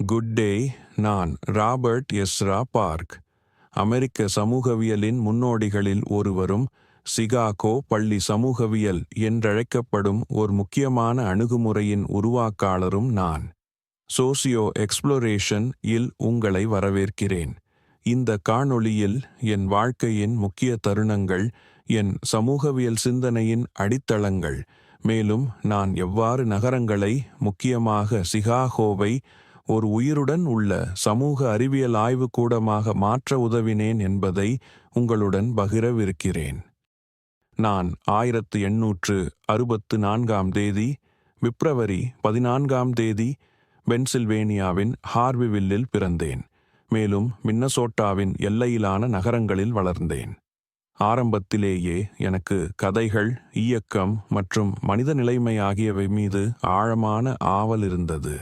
Good day நான் Robert Ezra Park. அமெரிக்க சமூகவியலின் முன்னோடிகளில் ஒருவரும் சிகாகோ பள்ளி சமூகவியல் என்றழைக்கப்படும் ஒரு முக்கியமான அணுகுமுறையின் உருவாக்காளரும் நான். சோசியோ எக்ஸ்ப்ளோரேஷன் இல் உங்களை வரவேற்கிறேன். இந்த காணொளியில் என் வாழ்க்கையின் முக்கிய தருணங்கள் என் சமூகவியல் சிந்தனையின் அடித்தளங்கள் மேலும் நான் எவ்வாறு நகரங்களை முக்கியமாக சிகாகோவை ஒரு உயிருடன் உள்ள சமூக அறிவியல் ஆய்வுக்கூடமாக மாற்ற உதவினேன் என்பதை உங்களுடன் பகிரவிருக்கிறேன். நான் ஆயிரத்து எண்ணூற்று அறுபத்து நான்காம் தேதி பிப்ரவரி பதினான்காம் தேதி பென்சில்வேனியாவின் ஹார்விவில்லில் பிறந்தேன். மேலும் மின்னசோட்டாவின் எல்லையிலான நகரங்களில் வளர்ந்தேன். ஆரம்பத்திலேயே எனக்கு கதைகள் இயக்கம் மற்றும் மனித நிலைமை ஆகியவை மீது ஆழமான ஆவல் இருந்தது.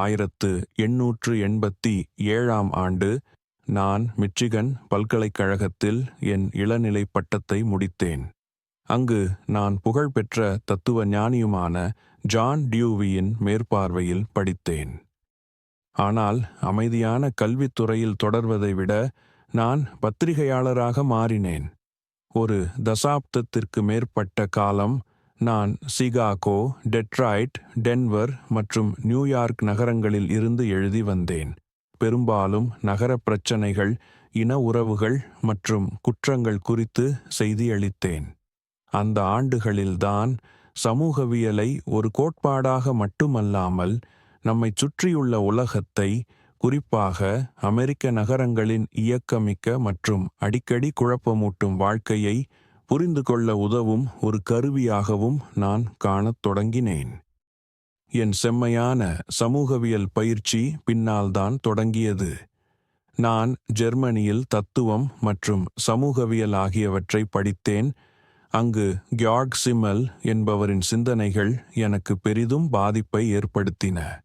ஆயிரத்து எண்ணூற்று எண்பத்தி ஏழாம் ஆண்டு நான் மிச்சிகன் பல்கலைக்கழகத்தில் என் இளநிலை பட்டத்தை முடித்தேன். அங்கு நான் புகழ்பெற்ற தத்துவ ஞானியுமான ஜான் டியூவியின் மேற்பார்வையில் படித்தேன். ஆனால் அமைதியான கல்வித்துறையில் தொடர்வதை விட நான் பத்திரிகையாளராக மாறினேன். ஒரு தசாப்தத்திற்கு மேற்பட்ட காலம் நான் சிகாகோ டெட்ராய்ட் டென்வர் மற்றும் நியூயார்க் நகரங்களில் இருந்து எழுதி வந்தேன். பெரும்பாலும் நகர பிரச்சனைகள் இன உறவுகள் மற்றும் குற்றங்கள் குறித்து செய்தியளித்தேன். அந்த ஆண்டுகளில்தான் சமூகவியலை ஒரு கோட்பாடாக மட்டுமல்லாமல் நம்மை சுற்றியுள்ள உலகத்தை குறிப்பாக அமெரிக்க நகரங்களின் இயக்கமிக்க மற்றும் அடிக்கடி குழப்பமூட்டும் வாழ்க்கையை புரிந்து கொள்ள உதவும் ஒரு கருவியாகவும் நான் காணத் தொடங்கினேன். என் செம்மையான சமூகவியல் பயிற்சி பின்னால்தான் தொடங்கியது. நான் ஜெர்மனியில் தத்துவம் மற்றும் சமூகவியல் ஆகியவற்றை படித்தேன். அங்கு கியார்க் சிமல் என்பவரின் சிந்தனைகள் எனக்கு பெரிதும் பாதிப்பை ஏற்படுத்தின.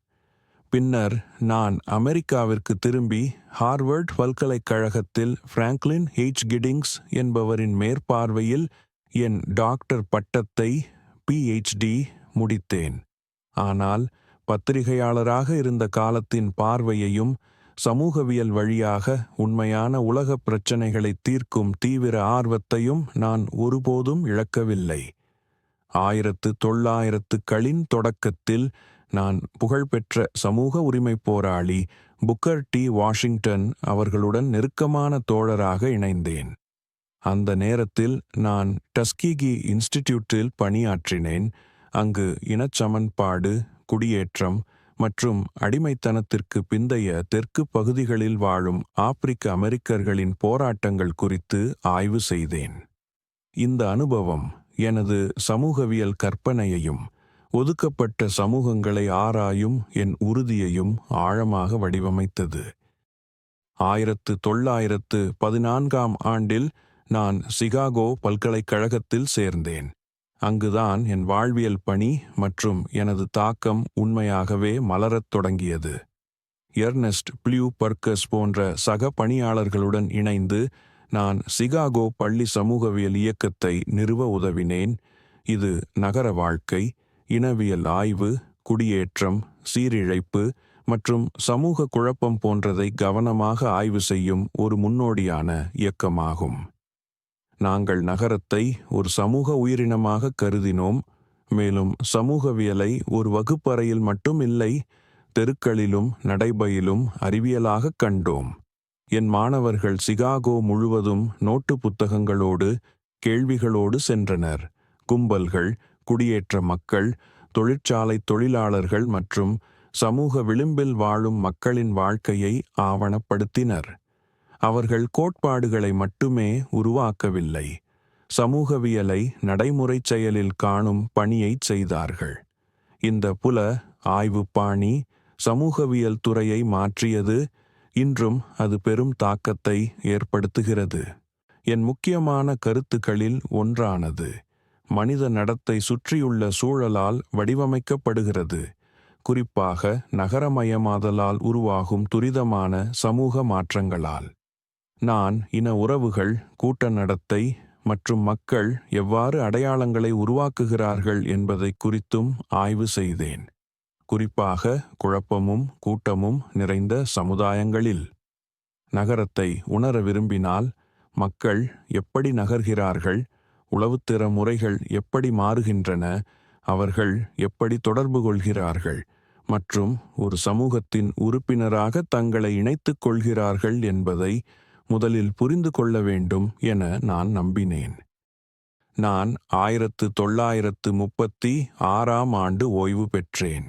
பின்னர் நான் அமெரிக்காவிற்கு திரும்பி ஹார்வர்ட் பல்கலைக்கழகத்தில் பிராங்க்லின் ஹெச் கிடிங்ஸ் என்பவரின் மேற்பார்வையில் என் டாக்டர் பட்டத்தை பிஹெச்டி முடித்தேன். ஆனால் பத்திரிகையாளராக இருந்த காலத்தின் பார்வையையும் சமூகவியல் வழியாக உண்மையான உலகப் பிரச்சினைகளை தீர்க்கும் தீவிர ஆர்வத்தையும் நான் ஒருபோதும் இழக்கவில்லை. ஆயிரத்து தொள்ளாயிரத்துக்களின் தொடக்கத்தில் நான் புகழ்பெற்ற சமூக உரிமை போராளி புக்கர் டி. வாஷிங்டன் அவர்களுடன் நெருக்கமான தோழராக இணைந்தேன். அந்த நேரத்தில் நான் டஸ்கிகி இன்ஸ்டிடியூட்டில் பணியாற்றினேன். அங்கு இனச்சமன்பாடு குடியேற்றம் மற்றும் அடிமைத்தனத்திற்கு பிந்தைய தெற்கு பகுதிகளில் வாழும் ஆப்பிரிக்க அமெரிக்கர்களின் போராட்டங்கள் குறித்து ஆய்வு செய்தேன். இந்த அனுபவம் எனது சமூகவியல் கற்பனையையும் ஒதுக்கப்பட்ட சமூகங்களை ஆராயும் என் உறுதியையும் ஆழமாக வடிவமைத்தது. ஆயிரத்து தொள்ளாயிரத்து பதினான்காம் ஆண்டில் நான் சிகாகோ பல்கலைக்கழகத்தில் சேர்ந்தேன். அங்குதான் என் வாழ்வியல் பணி மற்றும் எனது தாக்கம் உண்மையாகவே மலரத் தொடங்கியது. எர்னஸ்ட் பிளியூ பர்க்கஸ் போன்ற சக பணியாளர்களுடன் இணைந்து நான் சிகாகோ பள்ளி சமூகவியல் இயக்கத்தை நிறுவ உதவினேன். இது நகர வாழ்க்கை இனவியல் ஆய்வு குடியேற்றம் சீரிழைப்பு மற்றும் சமூக குழப்பம் போன்றதை கவனமாக ஆய்வு செய்யும் ஒரு முன்னோடியான இயக்கமாகும். நாங்கள் நகரத்தை ஒரு சமூக உயிரினமாக கருதினோம் மேலும் சமூகவியலை ஒரு வகுப்பறையில் மட்டும் இல்லை தெருக்களிலும் நடைபயிலும் அறிவியலாக கண்டோம். என் மாணவர்கள் சிகாகோ முழுவதும் நோட்டு புத்தகங்களோடு கேள்விகளோடு சென்றனர். கும்பல்கள் குடியேற்ற மக்கள் தொழிற்சாலை தொழிலாளர்கள் மற்றும் சமூக விளிம்பில் வாழும் மக்களின் வாழ்க்கையை ஆவணப்படுத்தினர். அவர்கள் கோட்பாடுகளை மட்டுமே உருவாக்கவில்லை. சமூகவியலை நடைமுறை செயலில் காணும் பணியைச் செய்தார்கள். இந்த புல ஆய்வு பாணி சமூகவியல் துறையை மாற்றியது. இன்றும் அது பெரும் தாக்கத்தை ஏற்படுத்துகிறது. என் முக்கியமான கருத்துக்களில் ஒன்றானது. மனித நடத்தை சுற்றியுள்ள சூழலால் வடிவமைக்கப்படுகிறது. குறிப்பாக நகரமயமாதலால் உருவாகும் துரிதமான சமூக மாற்றங்களால். நான் இன உறவுகள் கூட்ட நடத்தை மற்றும் மக்கள் எவ்வாறு அடையாளங்களை உருவாக்குகிறார்கள் என்பதை குறித்தும் ஆய்வு செய்தேன். குறிப்பாக குழப்பமும் கூட்டமும் நிறைந்த சமுதாயங்களில். நகரத்தை உணர விரும்பினால் மக்கள் எப்படி நகர்கிறார்கள் உளவுத்திற முறைகள் எப்படி மாறுகின்றன அவர்கள் எப்படி தொடர்பு கொள்கிறார்கள் மற்றும் ஒரு சமூகத்தின் உறுப்பினராக தங்களை இணைத்துக் கொள்கிறார்கள் என்பதை முதலில் புரிந்து கொள்ள வேண்டும் என நான் நம்பினேன். நான் ஆயிரத்து தொள்ளாயிரத்து முப்பத்தி ஆறாம் ஆண்டு ஓய்வு பெற்றேன்.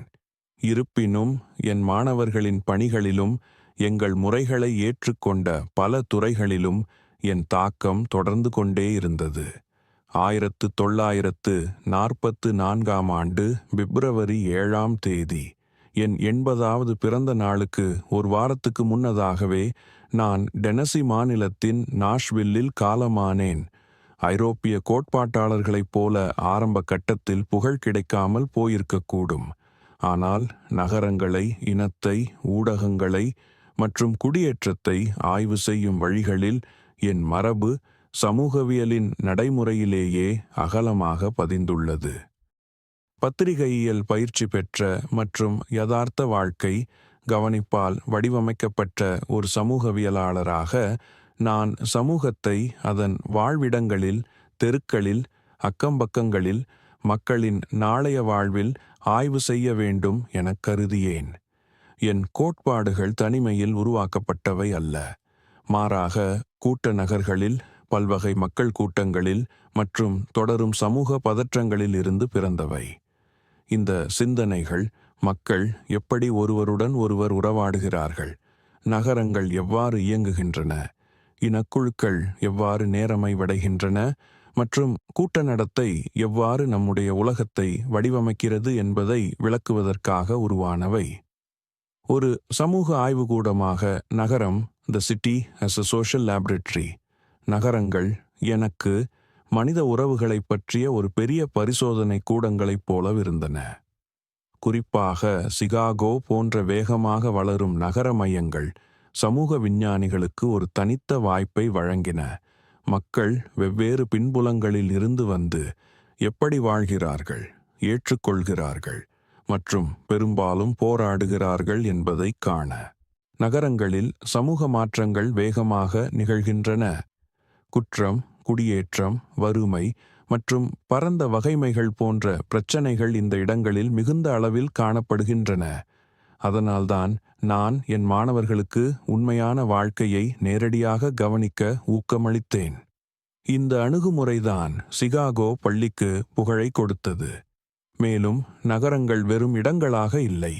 இருப்பினும் என் மாணவர்களின் பணிகளிலும் எங்கள் முறைகளை ஏற்றுக்கொண்ட பல துறைகளிலும் என் தாக்கம் தொடர்ந்து கொண்டே இருந்தது. ஆயிரத்து தொள்ளாயிரத்து நாற்பத்து நான்காம் ஆண்டு பிப்ரவரி ஏழாம் தேதி. என் எண்பதாவது பிறந்த நாளுக்கு ஒரு வாரத்துக்கு முன்னதாகவே நான் டெனசி மாநிலத்தின் நாஷ்வில்லில் காலமானேன். ஐரோப்பிய கோட்பாட்டாளர்களைப் போல ஆரம்ப கட்டத்தில் புகழ் கிடைக்காமல் போயிருக்கக்கூடும். ஆனால் நகரங்களை இனத்தை ஊடகங்களை மற்றும் குடியேற்றத்தை ஆய்வு செய்யும் வழிகளில் என் மரபு சமூகவியலின் நடைமுறையிலேயே அகலமாக பதிந்துள்ளது. பத்திரிகையியல் பயிற்சி பெற்ற மற்றும் யதார்த்த வாழ்க்கை கவனிப்பால் வடிவமைக்கப்பட்ட ஒரு சமூகவியலாளராக நான் சமூகத்தை அதன் வாழ்விடங்களில் தெருக்களில் அக்கம்பக்கங்களில் மக்களின் நாளைய வாழ்வில் ஆய்வு செய்ய வேண்டும் எனக் கருதியேன். என் கோட்பாடுகள் தனிமையில் உருவாக்கப்பட்டவை அல்ல. மாறாக கூட்ட நகர்களில் பல்வகை மக்கள் கூட்டங்களில் மற்றும் தொடரும் சமூக பதற்றங்களில் இருந்து பிறந்தவை. இந்த சிந்தனைகள் மக்கள் எப்படி ஒருவருடன் ஒருவர் உறவாடுகிறார்கள் நகரங்கள் எவ்வாறு இயங்குகின்றன இனக்குழுக்கள் எவ்வாறு நேரமை வடைகின்றன மற்றும் கூட்ட நடத்தை எவ்வாறு நம்முடைய உலகத்தை வடிவமைக்கிறது என்பதை விளக்குவதற்காக உருவானவை. ஒரு சமூக ஆய்வுகூடமாக நகரம் the city as a social laboratory நகரங்கள் எனக்கு மனித உறவுகளைப் பற்றிய ஒரு பெரிய பரிசோதனை கூடங்களைப் போலவிருந்தன. குறிப்பாக சிகாகோ போன்ற வேகமாக வளரும் நகர மையங்கள் சமூக விஞ்ஞானிகளுக்கு ஒரு தனித்த வாய்ப்பை வழங்கின. மக்கள் வெவ்வேறு பின்புலங்களில் இருந்து வந்து எப்படி வாழ்கிறார்கள் ஏற்றுக்கொள்கிறார்கள் மற்றும் பெரும்பாலும் போராடுகிறார்கள் என்பதைக் காண. நகரங்களில் சமூக மாற்றங்கள் வேகமாக நிகழ்கின்றன. குற்றம் குடியேற்றம் வறுமை மற்றும் பரந்த வகைமைகள் போன்ற பிரச்சனைகள் இந்த இடங்களில் மிகுந்த அளவில் காணப்படுகின்றன. அதனால்தான் நான் என் மாணவர்களுக்கு உண்மையான வாழ்க்கையை நேரடியாக கவனிக்க ஊக்கமளித்தேன். இந்த அணுகுமுறைதான் சிகாகோ பள்ளிக்கு புகழை கொடுத்தது. மேலும் நகரங்கள் வெறும் இடங்களாக இல்லை.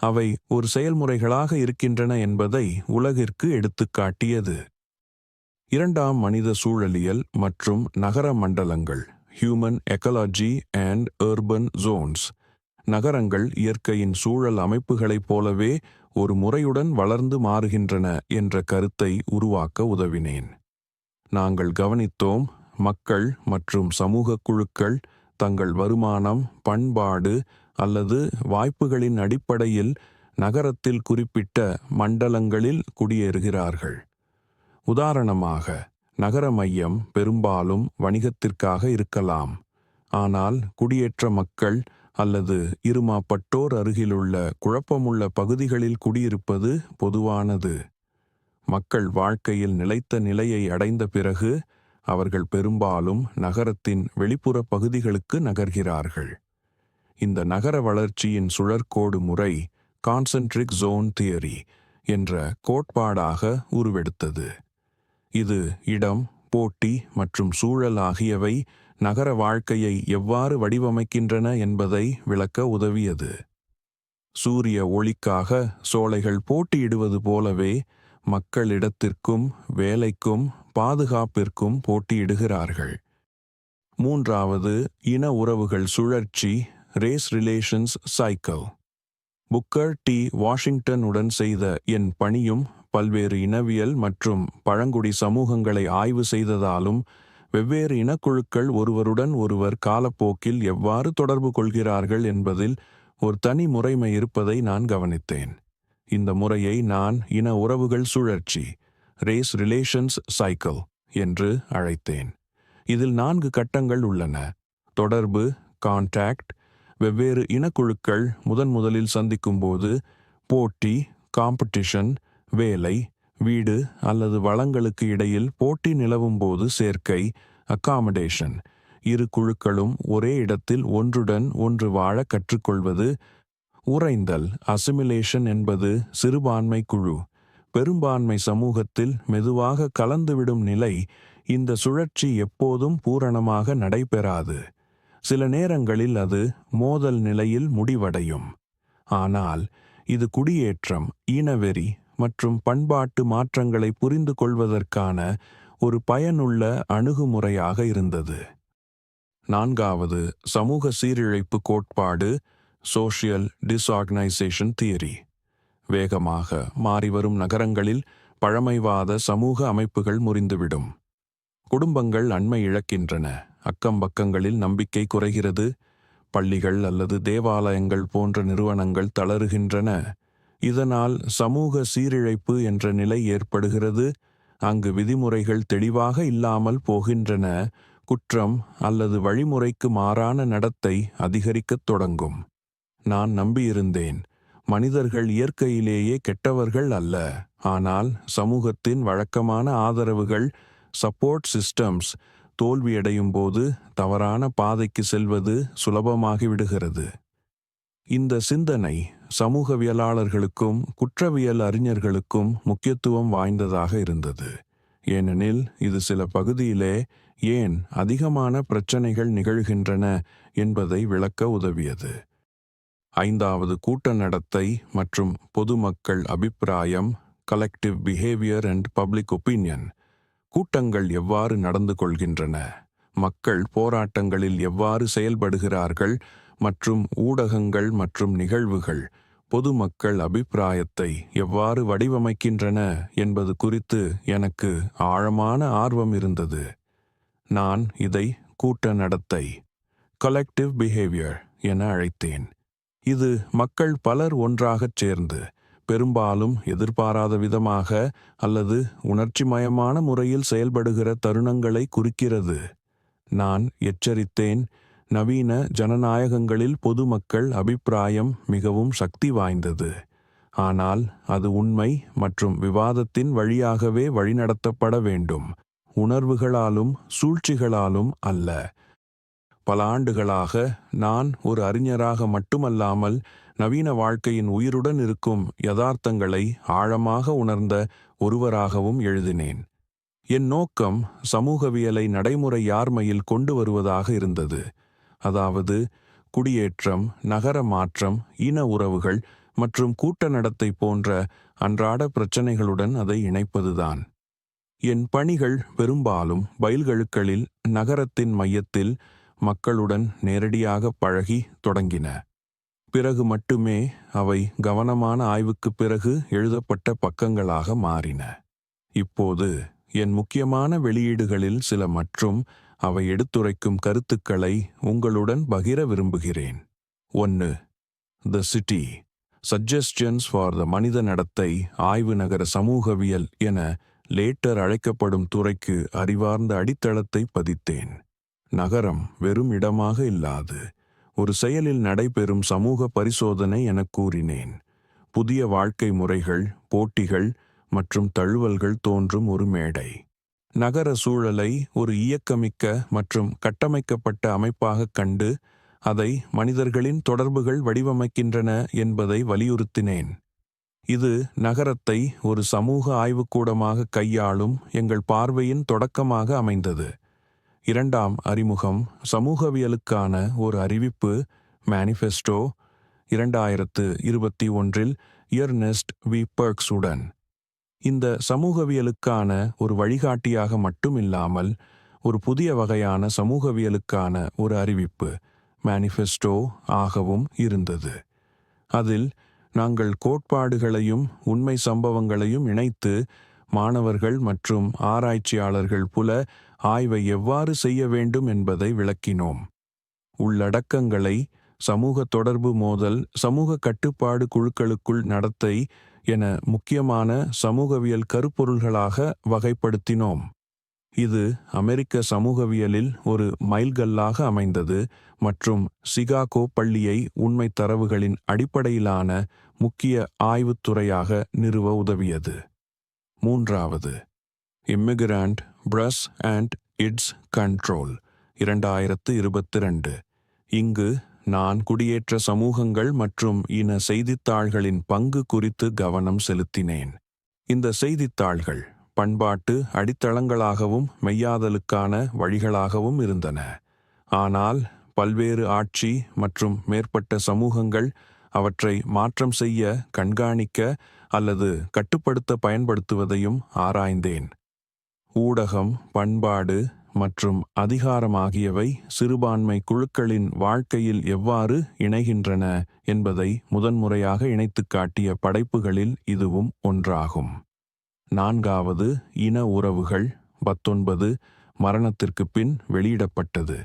அவை ஒரு செயல்முறைகளாக இருக்கின்றன என்பதை உலகிற்கு எடுத்துக்காட்டியது. இரண்டாம் மனித சூழலியல் மற்றும் நகர மண்டலங்கள் human ecology and urban zones நகரங்கள் இயற்கையின் சூழல் அமைப்புகளைப் போலவே ஒரு முறையுடன் வளர்ந்து மாறுகின்றன என்ற கருத்தை உருவாக்க உதவினேன். நாங்கள் கவனித்தோம் மக்கள் மற்றும் சமூக குழுக்கள் தங்கள் வருமானம் பண்பாடு அல்லது வாய்ப்புகளின் அடிப்படையில் நகரத்தில் குறிப்பிட்ட மண்டலங்களில் குடியேறுகிறார்கள். உதாரணமாக நகர மையம் பெரும்பாலும் வணிகத்திற்காக இருக்கலாம். ஆனால் குடியேற்ற மக்கள் அல்லது இருமாப்பட்டோர் அருகிலுள்ள குழப்பமுள்ள பகுதிகளில் குடியிருப்பது பொதுவானது. மக்கள் வாழ்க்கையில் நிலைத்த நிலையை அடைந்த பிறகு அவர்கள் பெரும்பாலும் நகரத்தின் வெளிப்புற பகுதிகளுக்கு நகர்கிறார்கள். இந்த நகர வளர்ச்சியின் சுழற்கோடு முறை கான்சென்ட்ரிக் ஜோன் தியரி என்ற கோட்பாடாக உருவெடுத்தது. இது இடம் போட்டி மற்றும் சூழல் ஆகியவை நகர வாழ்க்கையை எவ்வாறு வடிவமைக்கின்றன என்பதை விளக்க உதவியது. சூரிய ஒளிக்காக சோலைகள் போட்டியிடுவது போலவே மக்களிடத்திற்கும் வேலைக்கும் பாதுகாப்பிற்கும் போட்டியிடுகிறார்கள். மூன்றாவது இன உறவுகள் சுழற்சி race relations cycle Booker T வாஷிங்டனுடன் செய்த என் பணியும் பல்வேறு இனவியல் மற்றும் பழங்குடி சமூகங்களை ஆய்வு செய்ததாலும் வெவ்வேறு இனக்குழுக்கள் ஒருவருடன் ஒருவர் காலப்போக்கில் எவ்வாறு தொடர்பு கொள்கிறார்கள் என்பதில் ஒரு தனி முறைமை இருப்பதை நான் கவனித்தேன். இந்த முறையை நான் இன உறவுகள் சுழற்சி ரேஸ் ரிலேஷன்ஸ் சைக்கிள் என்று அழைத்தேன். இதில் நான்கு கட்டங்கள் உள்ளன. தொடர்பு கான்டாக்ட் வெவ்வேறு இனக்குழுக்கள் முதன் முதலில் சந்திக்கும்போது போட்டி காம்படிஷன் வேலை வீடு அல்லது வளங்களுக்கு இடையில் போட்டி நிலவும்போது சேர்க்கை அக்காமடேஷன் இரு குழுக்களும் ஒரே இடத்தில் ஒன்றுடன் ஒன்று வாழ கற்றுக்கொள்வது உறைந்தல் அசிமிலேஷன் என்பது சிறுபான்மை குழு. பெரும்பான்மை சமூகத்தில் மெதுவாக கலந்துவிடும் நிலை இந்த சுழற்சி எப்போதும் பூரணமாக நடைபெறாது. சில நேரங்களில் அது மோதல் நிலையில் முடிவடையும். ஆனால் இது குடியேற்றம் ஈனவெறி மற்றும் பண்பாட்டு மாற்றங்களை புரிந்து கொள்வதற்கான ஒரு பயனுள்ள அணுகுமுறையாக இருந்தது. நான்காவது சமூக சீரிழைப்பு கோட்பாடு சோஷியல் டிஸ்ஆர்கனைசேஷன் தியரி வேகமாக மாறிவரும் நகரங்களில் பழமைவாத சமூக அமைப்புகள் முறிந்துவிடும். குடும்பங்கள் அண்மை இழக்கின்றன. அக்கம் பக்கங்களில் நம்பிக்கை குறைகிறது. பள்ளிகள் அல்லது தேவாலயங்கள் போன்ற நிறுவனங்கள் தளருகின்றன. இதனால் சமூக சீரிழைப்பு என்ற நிலை ஏற்படுகிறது. அங்கு விதிமுறைகள் தெளிவாக இல்லாமல் போகின்றன. குற்றம் அல்லது வழிமுறைக்கு மாறான நடத்தை அதிகரிக்கத் தொடங்கும். நான் நம்பியிருந்தேன். மனிதர்கள் இயற்கையிலேயே கெட்டவர்கள் அல்ல. ஆனால் சமூகத்தின் வழக்கமான ஆதரவுகள் சப்போர்ட் சிஸ்டம்ஸ் தோல்வியடையும் போது தவறான பாதைக்கு செல்வது சுலபமாகிவிடுகிறது. இந்த சிந்தனை சமூகவியலாளர்களுக்கும் குற்றவியல் அறிஞர்களுக்கும் முக்கியத்துவம் வாய்ந்ததாக இருந்தது. ஏனெனில் இது சில பகுதியிலே ஏன் அதிகமான பிரச்சனைகள் நிகழ்கின்றன என்பதை விளக்க உதவியது. ஐந்தாவது கூட்ட நடத்தை மற்றும் பொதுமக்கள் அபிப்பிராயம் collective behaviour and public opinion கூட்டங்கள் எவ்வாறு நடந்து கொள்கின்றன? மக்கள் போராட்டங்களில் எவ்வாறு செயல்படுகிறார்கள்? மற்றும் ஊடகங்கள் மற்றும் நிகழ்வுகள் பொதுமக்கள் அபிப்பிராயத்தை எவ்வாறு வடிவமைக்கின்றன என்பது குறித்து எனக்கு ஆழமான ஆர்வம் இருந்தது. நான் இதை கூட்ட நடத்தை கலெக்டிவ் பிஹேவியர் என அழைத்தேன். இது மக்கள் பலர் ஒன்றாகச் சேர்ந்து பெரும்பாலும் எதிர்பாராத விதமாக அல்லது உணர்ச்சிமயமான முறையில் செயல்படுகிற தருணங்களை குறிக்கிறது. நான் எச்சரித்தேன் நவீன ஜனநாயகங்களில் பொதுமக்கள் அபிப்பிராயம் மிகவும் சக்தி வாய்ந்தது. ஆனால் அது உண்மை மற்றும் விவாதத்தின் வழியாகவே வழிநடத்தப்பட வேண்டும். உணர்வுகளாலும் சூழ்ச்சிகளாலும் அல்ல. பல ஆண்டுகளாக நான் ஒரு அறிஞராக மட்டுமல்லாமல் நவீன வாழ்க்கையின் உயிருடன் இருக்கும் யதார்த்தங்களை ஆழமாக உணர்ந்த ஒருவராகவும் எழுதினேன். என் நோக்கம் சமூகவியலை நடைமுறை யார்மையில் கொண்டு வருவதாக இருந்தது. அதாவது குடியேற்றம் நகர மாற்றம் இன உறவுகள் மற்றும் கூட்ட நடத்தை போன்ற அன்றாட பிரச்சனைகளுடன் அதை இணைப்பதுதான். என் பணிகள் பெரும்பாலும் பயில்களுக்களில் நகரத்தின் மையத்தில் மக்களுடன் நேரடியாக பழகி தொடங்கின. பிறகு மட்டுமே அவை கவனமான ஆய்வுக்குப் பிறகு எழுதப்பட்ட பக்கங்களாக மாறின. இப்போது என் முக்கியமான வெளியீடுகளில் சில மற்றும் அவை எடுத்துரைக்கும் கருத்துக்களை உங்களுடன் பகிர விரும்புகிறேன். ஒன்று த சிட்டி சஜஸ்டன்ஸ் ஃபார் த மனித நடத்தை ஆய்வு நகர சமூகவியல் என லேட்டர் அழைக்கப்படும் துறைக்கு அறிவார்ந்த அடித்தளத்தை பதித்தேன். நகரம் வெறும் இடமாக இல்லாது ஒரு செயலில் நடைபெறும் சமூக பரிசோதனை எனக் கூறினேன். புதிய வாழ்க்கை முறைகள் போட்டிகள் மற்றும் தழுவல்கள் தோன்றும் ஒரு மேடை. நகர சூழலை ஒரு இயக்கமிக்க மற்றும் கட்டமைக்கப்பட்ட அமைப்பாகக் கண்டு அதை மனிதர்களின் தொடர்புகள் வடிவமைக்கின்றன என்பதை வலியுறுத்தினேன். இது நகரத்தை ஒரு சமூக ஆய்வுக்கூடமாக கையாளும் எங்கள் பார்வையின் தொடக்கமாக அமைந்தது. இரண்டாம் அறிமுகம் சமூகவியலுக்கான ஒரு அறிவிப்பு மேனிஃபெஸ்டோ இரண்டாயிரத்து இருபத்தி ஒன்றில் இயர்னெஸ்ட் வி பர்க்ஸுடன் இந்த சமூகவியலுக்கான ஒரு வழிகாட்டியாக மட்டுமில்லாமல் ஒரு புதிய வகையான சமூகவியலுக்கான ஒரு அறிவிப்பு மேனிஃபெஸ்டோ ஆகவும் இருந்தது. அதில் நாங்கள் கோட்பாடுகளையும் உண்மை சம்பவங்களையும் இணைத்து மாணவர்கள் மற்றும் ஆராய்ச்சியாளர்கள் புல ஆய்வை எவ்வாறு செய்ய வேண்டும் என்பதை விளக்கினோம். உள்ளடக்கங்களை சமூக தொடர்பு மோதல் சமூக கட்டுப்பாடு குழுக்களுக்குள் நடத்தை என முக்கியமான சமூகவியல் கருப்பொருள்களாக வகைப்படுத்தினோம். இது அமெரிக்க சமூகவியலில் ஒரு மைல்கல்லாக அமைந்தது மற்றும் சிகாகோ பள்ளியை உண்மை தரவுகளின் அடிப்படையிலான முக்கிய ஆய்வுத்துறையாக நிறுவ உதவியது. மூன்றாவது immigrant press and its control இரண்டாயிரத்து இருபத்தி ரெண்டு இங்கு நான் குடியேற்ற சமூகங்கள் மற்றும் இன செய்தித்தாள்களின் பங்கு குறித்து கவனம் செலுத்தினேன். இந்த செய்தித்தாள்கள் பண்பாட்டு அடித்தளங்களாகவும் மெய்யாதலுக்கான வழிகளாகவும் இருந்தன. ஆனால் பல்வேறு ஆட்சி மற்றும் மேற்பட்ட சமூகங்கள் அவற்றை மாற்றம் செய்ய கண்காணிக்க அல்லது கட்டுப்படுத்த பயன்படுத்துவதையும் ஆராய்ந்தேன். ஊடகம் பண்பாடு மற்றும் அதிகாரம் ஆகியவை சிறுபான்மை குழுக்களின் வாழ்க்கையில் எவ்வாறு இணைகின்றன என்பதை முதன்முறையாக இணைத்துக் காட்டிய படைப்புகளில் இதுவும் ஒன்றாகும். நான்காவது இன உறவுகள் பத்தொன்பது மரணத்திற்கு பின் வெளியிடப்பட்டது.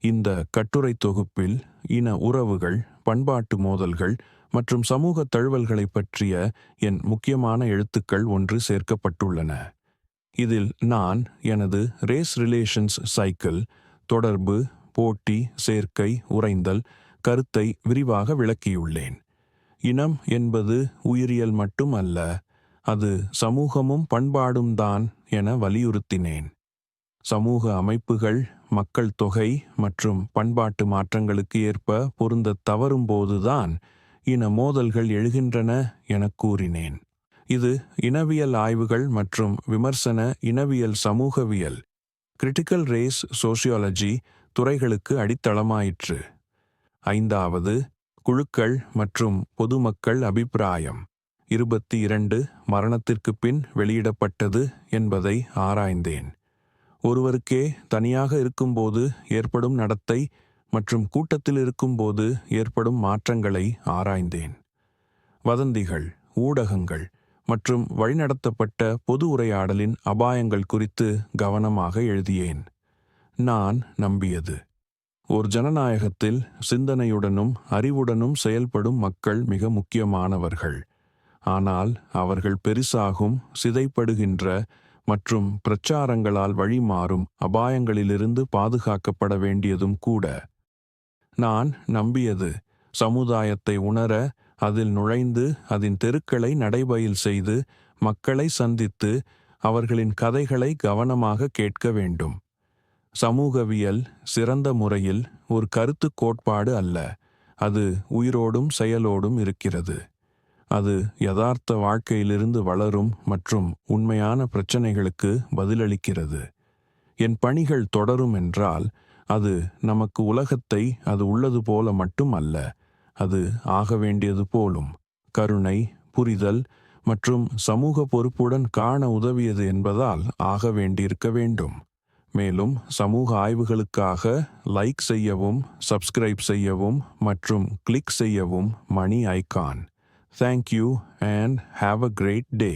இந்த கட்டுரை தொகுப்பில் இன உறவுகள் பண்பாட்டு மோதல்கள் மற்றும் சமூக தழுவல்களைப் பற்றிய என் முக்கியமான எழுத்துக்கள் ஒன்று சேர்க்கப்பட்டுள்ளன. இதில் நான் எனது ரேஸ் ரிலேஷன்ஸ் சைக்கிள் தொடர்பு போட்டி சேர்க்கை உறைந்தல் கருத்தை விரிவாக விளக்கியுள்ளேன். இனம் என்பது உயிரியல் மட்டும் அல்ல அது சமூகமும் பண்பாடும் தான் என வலியுறுத்தினேன். சமூக அமைப்புகள் மக்கள் தொகை மற்றும் பண்பாட்டு மாற்றங்களுக்கு ஏற்ப பொருந்தத் தவறும்போதுதான் இன மோதல்கள் எழுகின்றன எனக் கூறினேன். இது இனவியல் ஆய்வுகள் மற்றும் விமர்சன இனவியல் சமூகவியல் கிரிட்டிக்கல் ரேஸ் சோசியாலஜி துறைகளுக்கு அடித்தளமாயிற்று. ஐந்தாவது குழுக்கள் மற்றும் பொதுமக்கள் அபிப்பிராயம். இருபத்தி இரண்டு மரணத்திற்கு பின் வெளியிடப்பட்டது என்பதை ஆராய்ந்தேன். ஒருவருக்கே தனியாக இருக்கும்போது ஏற்படும் நடத்தை மற்றும் கூட்டத்தில் இருக்கும்போது ஏற்படும் மாற்றங்களை ஆராய்ந்தேன். வதந்திகள் ஊடகங்கள் மற்றும் வழிநடத்தப்பட்ட பொது உரையாடலின் அபாயங்கள் குறித்து கவனமாக எழுதியேன். நான் நம்பியது. ஒரு ஜனநாயகத்தில் சிந்தனையுடனும் அறிவுடனும் செயல்படும் மக்கள் மிக முக்கியமானவர்கள். ஆனால் அவர்கள் பெரிசாகும் சிதைப்படுகின்ற மற்றும் பிரச்சாரங்களால் வழிமாறும் அபாயங்களிலிருந்து பாதுகாக்கப்பட வேண்டியதும் கூட. நான் நம்பியது. சமுதாயத்தை உணர அதில் நுழைந்து அதன் தெருக்களை நடைபயில் செய்து மக்களை சந்தித்து அவர்களின் கதைகளை கவனமாக கேட்க வேண்டும். சமூகவியல் சிறந்த முறையில் ஒரு கருத்து கோட்பாடு அல்ல. அது உயிரோடும் செயலோடும் இருக்கிறது. அது யதார்த்த வாழ்க்கையிலிருந்து வளரும் மற்றும் உண்மையான பிரச்சனைகளுக்கு பதிலளிக்கிறது. என் பணிகள் தொடரும் என்றால் அது நமக்கு உலகத்தை அது உள்ளது போல மட்டும் அல்ல. அது ஆக வேண்டியது போலும். கருணை புரிதல் மற்றும் சமூக பொறுப்புடன் காண உதவியது என்பதால் ஆக வேண்டியிருக்க வேண்டும். மேலும் சமூக ஆய்வுகளுக்காக லைக் செய்யவும் சப்ஸ்கிரைப் செய்யவும் மற்றும் கிளிக் செய்யவும் மணி icon. Thank you and have a great day.